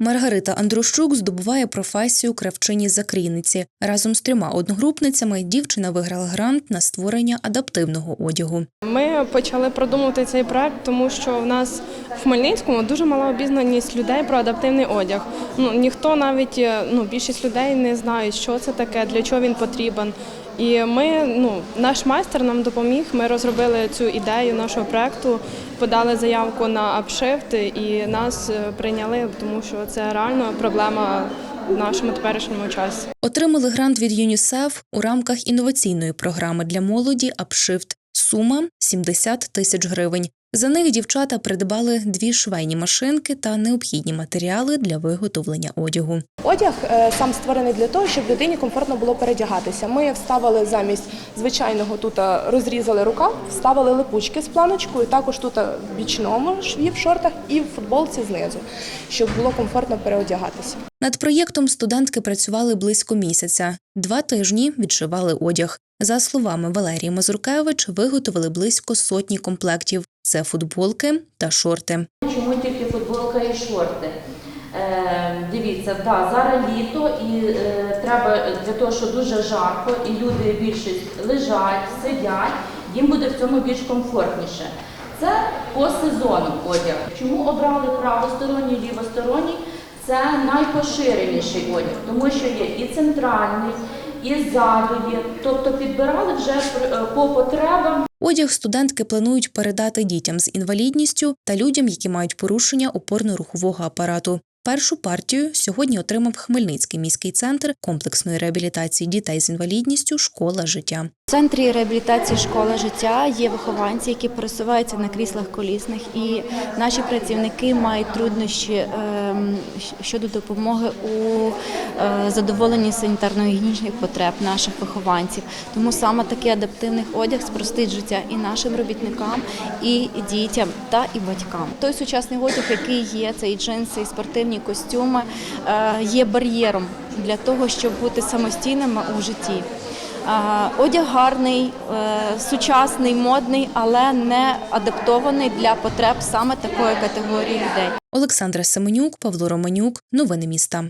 Маргарита Андрущук здобуває професію кравчині закрійниці. Разом з трьома одногрупницями дівчина виграла грант на створення адаптивного одягу. Ми почали продумувати цей проект, тому що в нас в Хмельницькому дуже мала обізнаність людей про адаптивний одяг. Ну ніхто навіть е, ну більшість людей не знають, що це таке, для чого він потрібен. І ми, ну, наш майстер нам допоміг. Ми розробили цю ідею нашого проекту, подали заявку на апшифт і нас е, прийняли, тому що це реально проблема в нашому теперішньому часі. Отримали грант від ЮНІСЕФ у рамках інноваційної програми для молоді «Апшифт». Сума 70 тисяч гривень. За них дівчата придбали дві швейні машинки та необхідні матеріали для виготовлення одягу. Одяг е, сам створений для того, щоб людині комфортно було передягатися. Ми вставили замість звичайного тут е, розрізали рукав, вставили липучки з планочкою, також тут е, в бічному шві в шортах і в футболці знизу, щоб було комфортно переодягатися. Над проєктом студентки працювали близько місяця. Два тижні відшивали одяг. За словами Валерії Мазуркевич, виготовили близько сотні комплектів. Це футболки та шорти. Чому тільки футболка і шорти? Е, дивіться, да, зараз літо і е, треба для того, що дуже жарко, і люди більшість лежать, сидять, їм буде в цьому більш комфортніше. Це по сезону одяг. Чому обрали правосторонній, лівосторонній? Це найпоширеніший одяг, тому що є і центральний, і є. Тобто підбирали вже е, по потребам Одяг студентки планують передати дітям з інвалідністю та людям, які мають порушення опорно-рухового апарату. Першу партію сьогодні отримав Хмельницький міський центр комплексної реабілітації дітей з інвалідністю Школа життя. В центрі реабілітації школи життя є вихованці, які пересуваються на кріслах колісних, і наші працівники мають труднощі ем, щодо допомоги у е, задоволенні санітарно-гігієнічних потреб наших вихованців. Тому саме такий адаптивний одяг спростить життя і нашим робітникам, і дітям та і батькам. Той сучасний одяг, який є, це і джинси, і спортивні костюми, е, є бар'єром для того, щоб бути самостійними у житті. Одяг гарний, е, сучасний, модний, але не адаптований для потреб саме такої категорії людей. Олександра Семенюк, Павло Романюк. Новини міста.